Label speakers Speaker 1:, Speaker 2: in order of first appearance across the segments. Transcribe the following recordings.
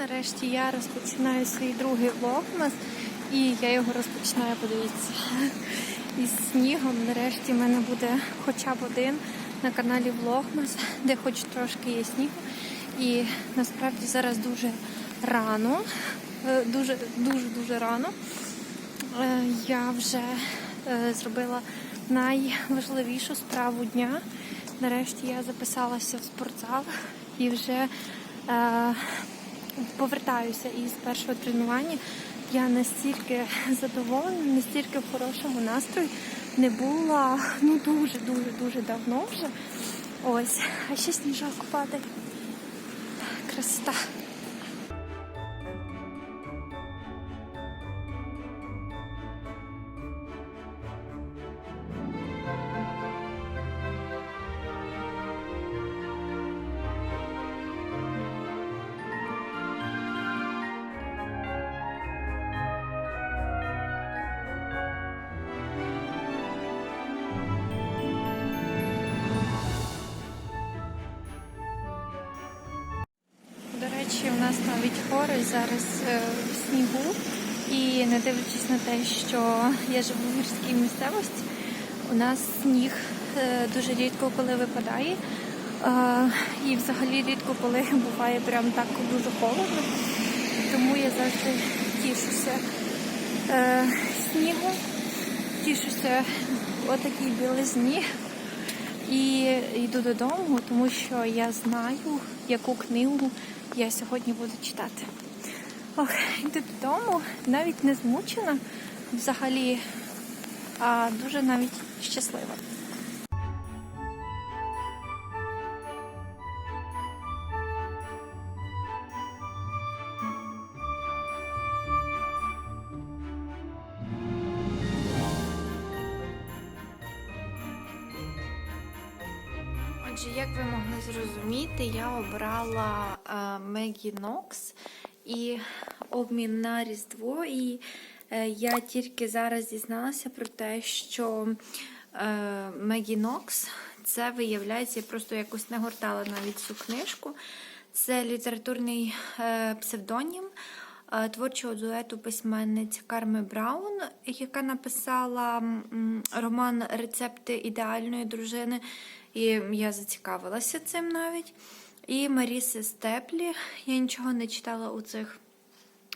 Speaker 1: Нарешті я розпочинаю свій другий влогмас, і я його розпочинаю, подивіться, із снігом. Нарешті в мене буде хоча б один на каналі Влогмас, де хоч трошки є снігу. І насправді зараз дуже рано, е, дуже дуже дуже рано. Е, Я вже е, зробила найважливішу справу дня. Нарешті я записалася в спортзал і вже е, повертаюся із першого тренування. Я настільки задоволена, настільки в хорошому настрої не була ну дуже дуже дуже давно вже. Ось, а ще сніжок падає. Красота. Речі, у нас навіть гори зараз е, в снігу. І не дивлячись на те, що я живу в гірській місцевості, у нас сніг е, дуже рідко коли випадає. Е, І взагалі рідко коли буває прям так дуже холодно. Тому я завжди тішуся снігом, тішуся отакій білизні. І йду додому, тому що я знаю, яку книгу я сьогодні буду читати. Ох, йду додому, навіть не змучена взагалі, а дуже навіть щаслива. Е, і обмін на Різдво. І е, я тільки зараз дізналася про те, що е, Мегі це виявляється, я просто якось не гортала навіть цю книжку. Це літературний е, псевдонім творчого дуету письменниць Карми Браун, яка написала роман Рецепти ідеальної дружини. І я зацікавилася цим навіть. І Маріси Степлі. Я нічого не читала у цих,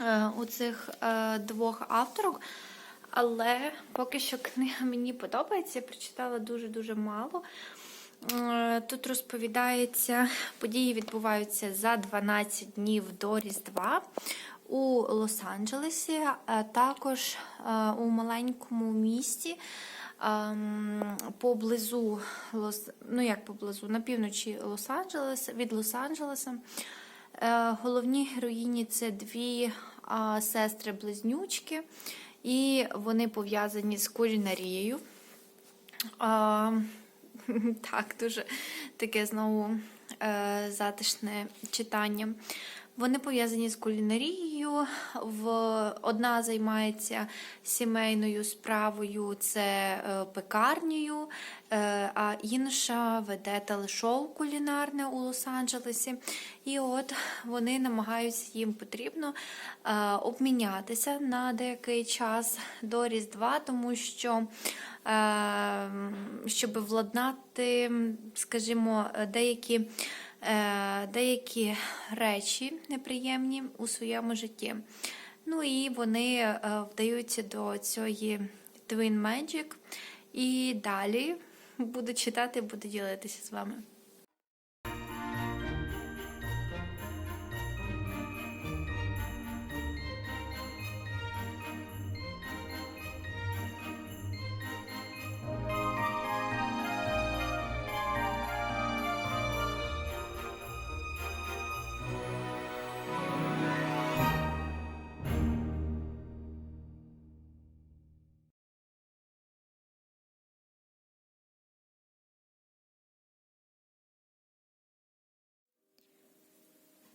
Speaker 1: е, у цих е, двох авторок. Але поки що книга мені подобається, я прочитала дуже-дуже мало. Е, Тут розповідається, події відбуваються за 12 днів до Різдва у Лос-Анджелесі, а також у маленькому місті поблизу Лос, ну як поблизу, на півночі Лос-Анджелеса, від Лос-Анджелеса. Е, Головні героїні це дві сестри-близнючки, і вони пов'язані з кулінарією. А, так, дуже таке знову е, затишне читання. Вони пов'язані з кулінарією. Одна займається сімейною справою, це е, пекарнею, е, а інша веде телешоу кулінарне у Лос-Анджелесі. І от вони намагаються їм потрібно е, обмінятися на деякий час до Різдва, тому що щоб владнати, скажімо, деякі деякі речі неприємні у своєму житті. Ну і вони е, вдаються до цієї Twin Magic. І далі буду читати, буду ділитися з вами.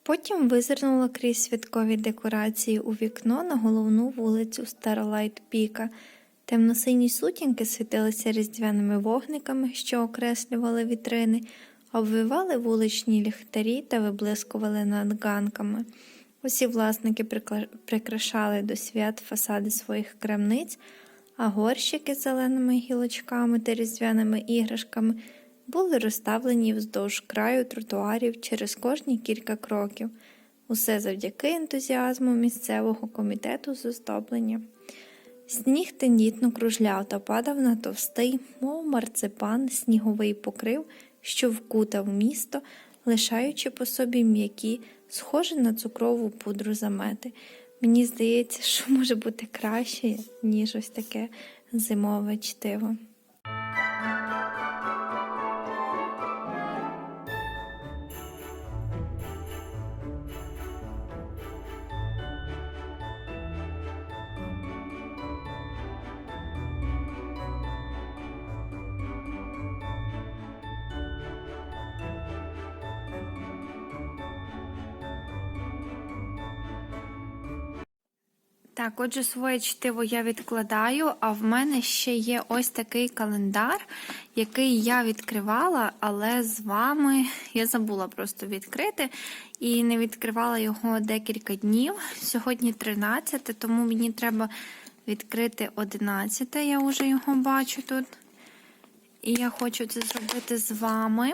Speaker 1: Потім визирнула крізь святкові декорації у вікно на головну вулицю Starlight Піка. Темно-сині сутінки світилися різдвяними вогниками, що окреслювали вітрини, обвивали вуличні ліхтарі та виблискували над ганками. Усі власники прикрашали до свят фасади своїх крамниць, а горщики з зеленими гілочками та різдвяними іграшками були розставлені вздовж краю тротуарів через кожні кілька кроків. Усе завдяки ентузіазму місцевого комітету з оздоблення. Сніг тендітно кружляв та падав на товстий, мов марципан, сніговий покрив, що вкутав місто, лишаючи по собі м'які, схожі на цукрову пудру замети. Мені здається, що може бути краще, ніж ось таке зимове чтиво. Так, отже, своє чтиво я відкладаю, а в мене ще є ось такий календар, який я відкривала, але з вами я забула просто відкрити і не відкривала його декілька днів. Сьогодні 13, тому мені треба відкрити 11, я вже його бачу тут. І я хочу це зробити з вами.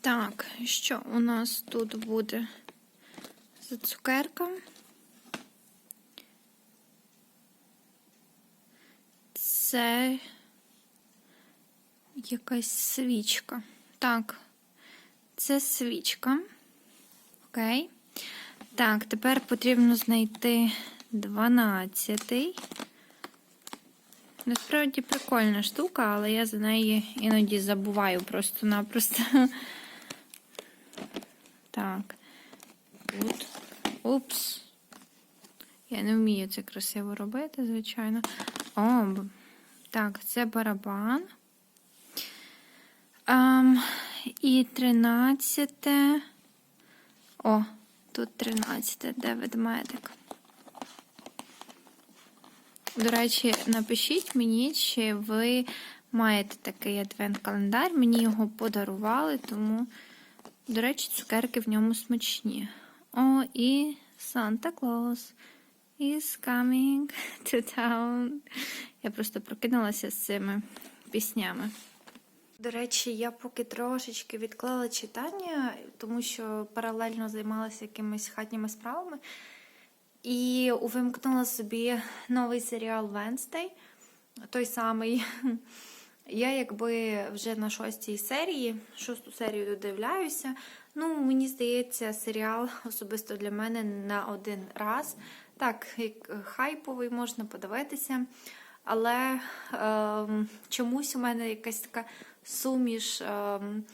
Speaker 1: Так, що у нас тут буде? За цукерка. Це якась свічка. Так, це свічка. Окей. Так, тепер потрібно знайти 12-й. Насправді прикольна штука, але я за неї іноді забуваю просто-напросто. Так. Тут. Упс. Я не вмію це красиво робити, звичайно. О, так, це барабан. Ам, і 13. О, тут 13, де ведмедик. До речі, напишіть мені, чи ви маєте такий адвент-календар. Мені його подарували, тому, до речі, цукерки в ньому смачні. О, і Santa Claus is coming to town. Я просто прокинулася з цими піснями. До речі, я поки трошечки відклала читання, тому що паралельно займалася якимись хатніми справами. І увімкнула собі новий серіал Wednesday, той самий. Я якби вже на шостій серії, шосту серію додивляюся. Ну, мені здається, серіал особисто для мене на один раз. Так, як хайповий можна подивитися. Але ем, чомусь у мене якась така суміш ем,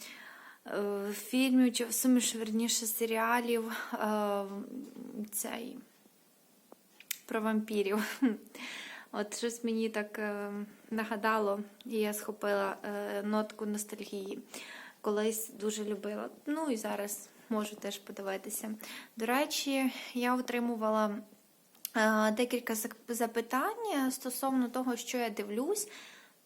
Speaker 1: е, фільмів, чи суміш, верніше, серіалів ем, цей, про вампірів. От щось мені так е, нагадало, і я схопила е, нотку ностальгії. Колись дуже любила. Ну і зараз можу теж подивитися. До речі, я отримувала е, декілька запитань стосовно того, що я дивлюсь.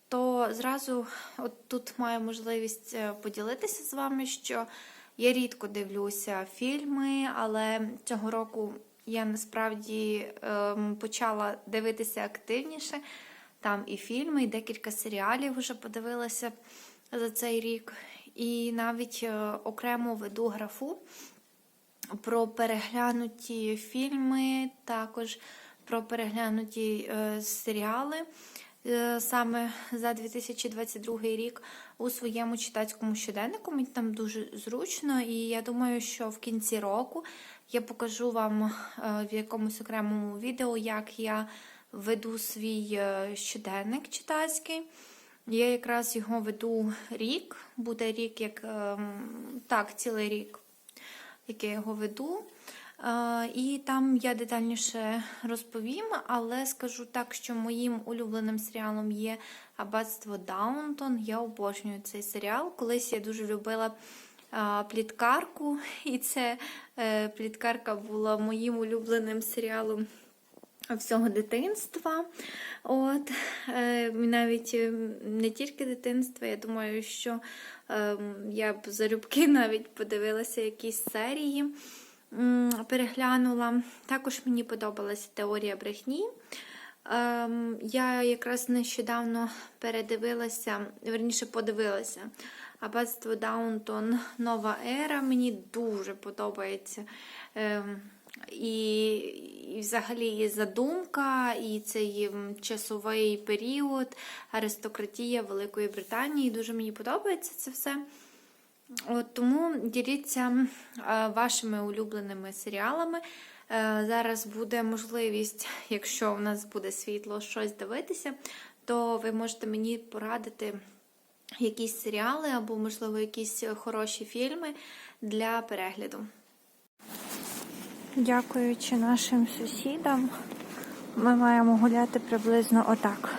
Speaker 1: То зразу от тут маю можливість е, поділитися з вами, що я рідко дивлюся фільми, але цього року я насправді ем, почала дивитися активніше. Там і фільми, і декілька серіалів вже подивилася за цей рік. І навіть е, окремо веду графу про переглянуті фільми, також про переглянуті е, серіали е, саме за 2022 рік у своєму читацькому щоденнику. Мені там дуже зручно, і я думаю, що в кінці року я покажу вам в якомусь окремому відео, як я веду свій щоденник читацький. Я якраз його веду рік, буде рік, як ем, так, цілий рік, як я його веду. Е, І там я детальніше розповім, але скажу так, що моїм улюбленим серіалом є Аббатство Даунтон. Я обожнюю цей серіал. Колись я дуже любила е, пліткарку, і це е, пліткарка була моїм улюбленим серіалом всього дитинства. От, е, навіть е, не тільки дитинства, я думаю, що е, я б залюбки навіть подивилася якісь серії, переглянула. Також мені подобалася теорія брехні. Ем, я якраз нещодавно передивилася, верніше подивилася Аббатство Даунтон Нова Ера. Мені дуже подобається. І, і взагалі є задумка, і цей часовий період, аристократія Великої Британії. Дуже мені подобається це все. От, тому діліться е, вашими улюбленими серіалами. Е, Зараз буде можливість, якщо у нас буде світло, щось дивитися, то ви можете мені порадити якісь серіали або, можливо, якісь хороші фільми для перегляду. Дякуючи нашим сусідам, ми маємо гуляти приблизно отак.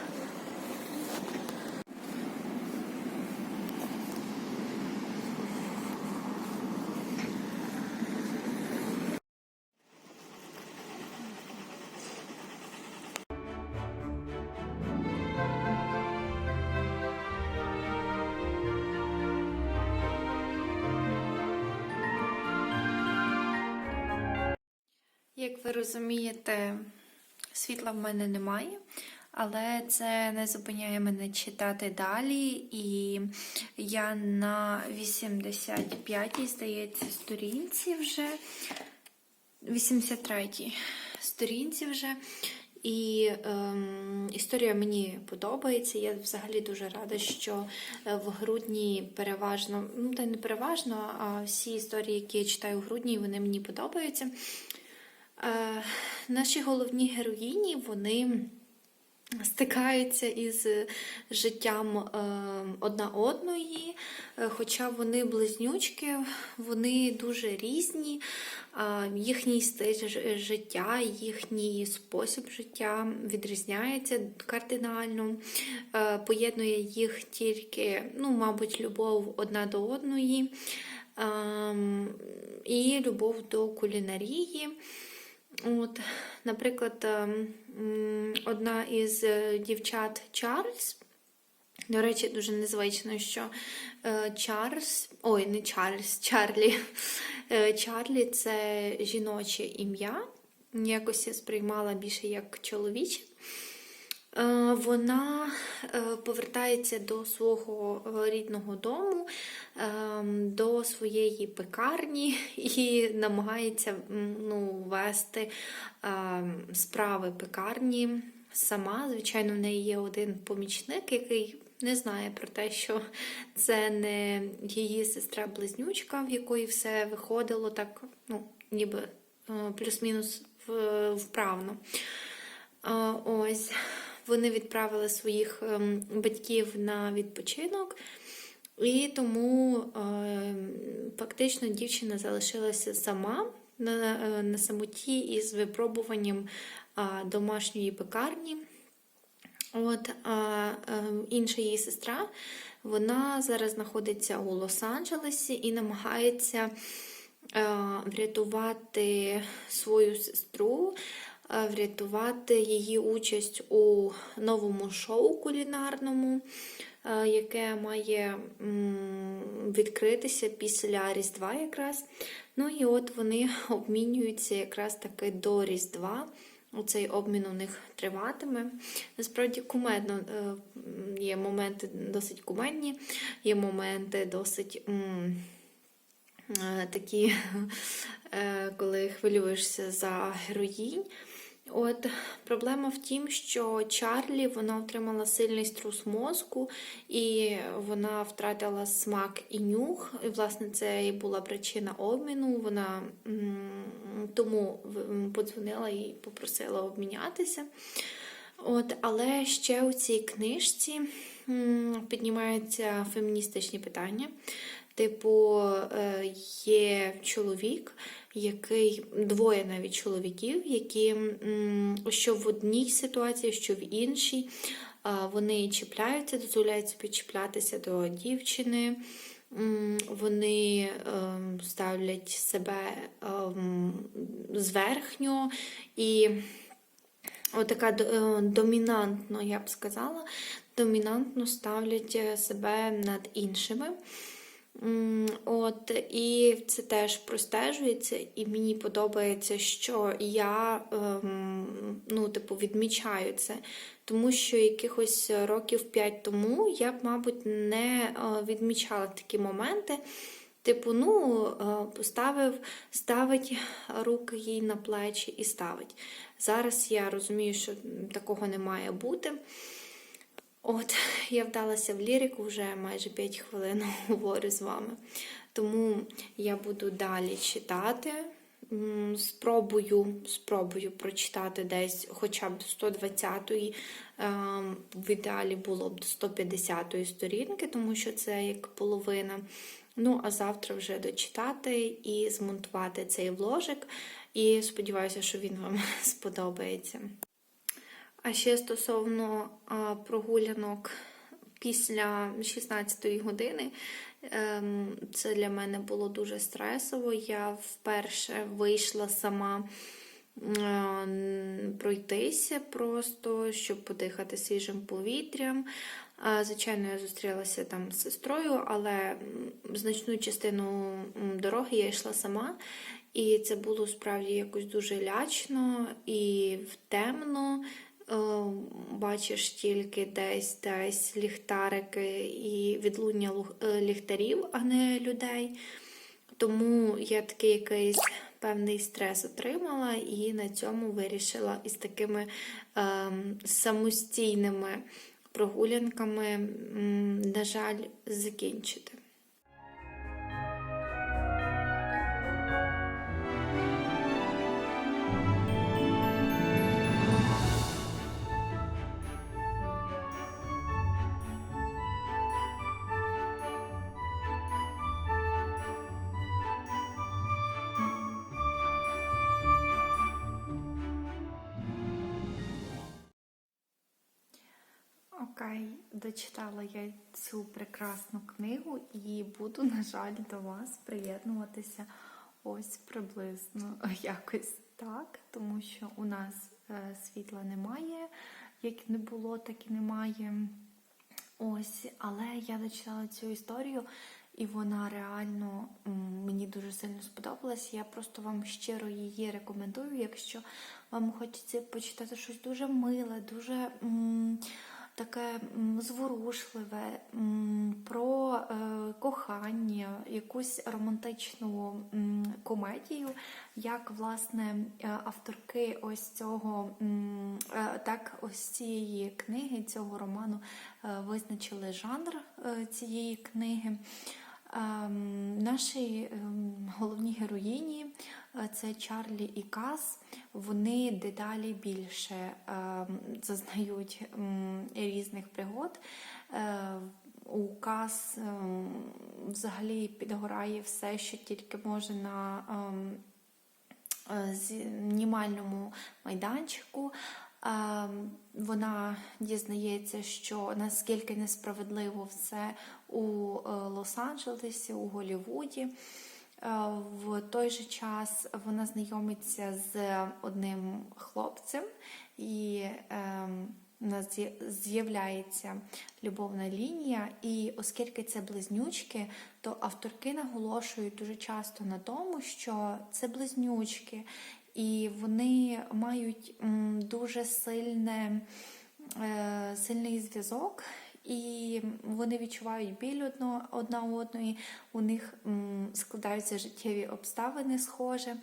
Speaker 1: Ви розумієте, світла в мене немає, але це не зупиняє мене читати далі. І я на 85-й, здається, сторінці вже, 83-й сторінці вже. І ем, історія мені подобається. Я взагалі дуже рада, що е, в грудні переважно, ну та не переважно, а всі історії, які я читаю в грудні, вони мені подобаються. Е, наші головні героїні вони стикаються із життям е, одна одної, е, хоча вони близнючки, вони дуже різні, їхній стиль життя, їхній спосіб життя відрізняється кардинально, поєднує їх тільки, ну, мабуть, любов одна до одної. ем, І любов до кулінарії. От, наприклад, ем, одна із е, дівчат Чарльз. До речі, дуже незвично, що е, Чарльз, ой, не Чарльз, Чарлі. Е, Чарлі це жіноче ім'я. Якось я сприймала більше як чоловіче. Е, Вона е, повертається до свого е, рідного дому, ем, до своєї пекарні і намагається ну, вести ем, справи пекарні сама. Звичайно, в неї є один помічник, який не знає про те, що це не її сестра-близнючка, в якої все виходило так, ну, ніби плюс-мінус вправно. Ось вони відправили своїх ем, батьків на відпочинок, і тому ем, фактично дівчина залишилася сама на, е, самоті із випробуванням домашньої пекарні. От а, е, інша її сестра, вона зараз знаходиться у Лос-Анджелесі і намагається е, врятувати свою сестру, е, врятувати її участь у новому шоу кулінарному, е, яке має відкритися після Різдва якраз. Ну і от вони обмінюються якраз таки до Різдва. Оцей обмін у них триватиме. Насправді кумедно е, є моменти досить кумедні, є моменти досить. е, такі, е, коли хвилюєшся за героїнь. От проблема в тім, що Чарлі вона отримала сильний струс мозку, і вона втратила смак і нюх. І, власне, це і була причина обміну. Вона тому подзвонила і попросила обмінятися. От, але ще у цій книжці піднімаються феміністичні питання. Типу, е, є чоловік, який двоє навіть чоловіків, які що в одній ситуації, що в іншій, вони чіпляються, дозволяють собі чіплятися до дівчини. Вони ем, ставлять себе ем, зверхньо і отака е, домінантно, я б сказала, домінантно ставлять е, себе над іншими. От, і це теж простежується, і мені подобається, що я ем, ну, типу, відмічаю це. Тому що якихось років 5 тому я б, мабуть, не е, відмічала такі моменти. Типу, ну, е, поставив, ставить руки їй на плечі і ставить. Зараз я розумію, що такого не має бути. От, я вдалася в лірику, вже майже 5 хвилин говорю з вами. Тому я буду далі читати. Спробую, спробую прочитати десь хоча б до 120-ї, ем, в ідеалі було б до 150-ї сторінки, тому що це як половина. Ну, а завтра вже дочитати і змонтувати цей вложик. І сподіваюся, що він вам сподобається. А ще стосовно прогулянок після 16-ї години, ем, це для мене було дуже стресово. Я вперше вийшла сама пройтися просто, щоб подихати свіжим повітрям. Звичайно, я зустрілася там з сестрою, але значну частину дороги я йшла сама. І це було справді якось дуже лячно і темно. Е, Бачиш тільки десь десь ліхтарики і відлуння е, ліхтарів, а не людей. Тому я такий якийсь певний стрес отримала і на цьому вирішила із такими ем, самостійними прогулянками, на жаль, закінчити. Окей, дочитала я цю прекрасну книгу і буду, на жаль, до вас приєднуватися ось приблизно якось так, тому що у нас е, світла немає, як не було, так і немає. Ось, але я дочитала цю історію, і вона реально мені дуже сильно сподобалась. Я просто вам щиро її рекомендую, якщо вам хочеться почитати щось дуже миле, дуже м, таке зворушливе, про е, кохання, якусь романтичну комедію, як власне е, авторки ось цього е, так, ось цієї книги, цього роману визначили жанр цієї книги. Ем, Наші ем, головні героїні е, це Чарлі і Кас. Вони дедалі більше ем, зазнають різних пригод. Е, У Кас взагалі підгорає все, що тільки може на е, знімальному майданчику. Е, Вона дізнається, що наскільки несправедливо все у е, Лос-Анджелесі, у Голлівуді. Е, В той же час вона знайомиться з одним хлопцем, і ем, у нас з'являється любовна лінія. І оскільки це близнючки, то авторки наголошують дуже часто на тому, що це близнючки, і вони мають дуже сильне, е, сильний зв'язок. І вони відчувають біль одна одної, у них складаються життєві обставини схоже,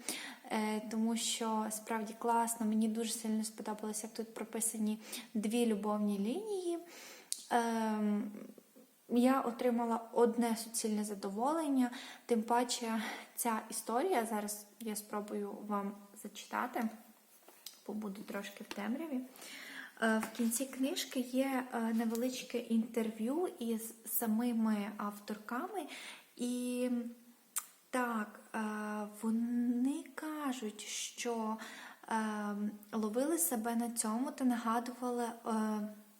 Speaker 1: е, тому що справді класно, мені дуже сильно сподобалося, як тут прописані дві любовні лінії. Ем, я отримала одне суцільне задоволення, тим паче ця історія, зараз я спробую вам зачитати, побуду трошки в темряві. Е, В кінці книжки є е, невеличке інтерв'ю із самими авторками, і так, е, вони кажуть, що ловили себе на цьому та нагадували.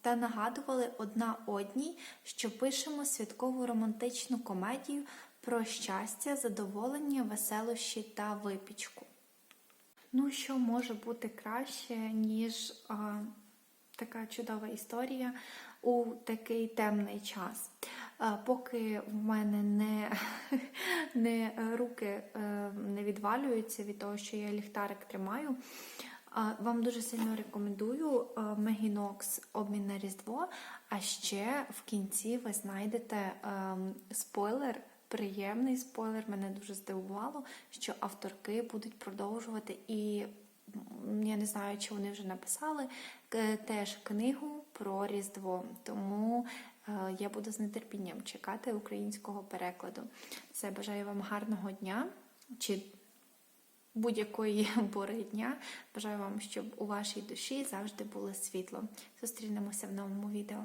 Speaker 1: Та нагадували одна одній, що пишемо святкову романтичну комедію про щастя, задоволення, веселощі та випічку. Ну, що може бути краще, ніж а, така чудова історія у такий темний час. А, поки в мене не, не руки е, не відвалюються від того, що я ліхтарик тримаю. а, Вам дуже сильно рекомендую Meginox обмін на Різдво. А ще в кінці ви знайдете ем, спойлер приємний спойлер. Мене дуже здивувало, що авторки будуть продовжувати і. Я не знаю, чи вони вже написали теж книгу про Різдво, тому е, я буду з нетерпінням чекати українського перекладу. Все, бажаю вам гарного дня чи будь-якої пори дня. Бажаю вам, щоб у вашій душі завжди було світло. Зустрінемося в новому відео.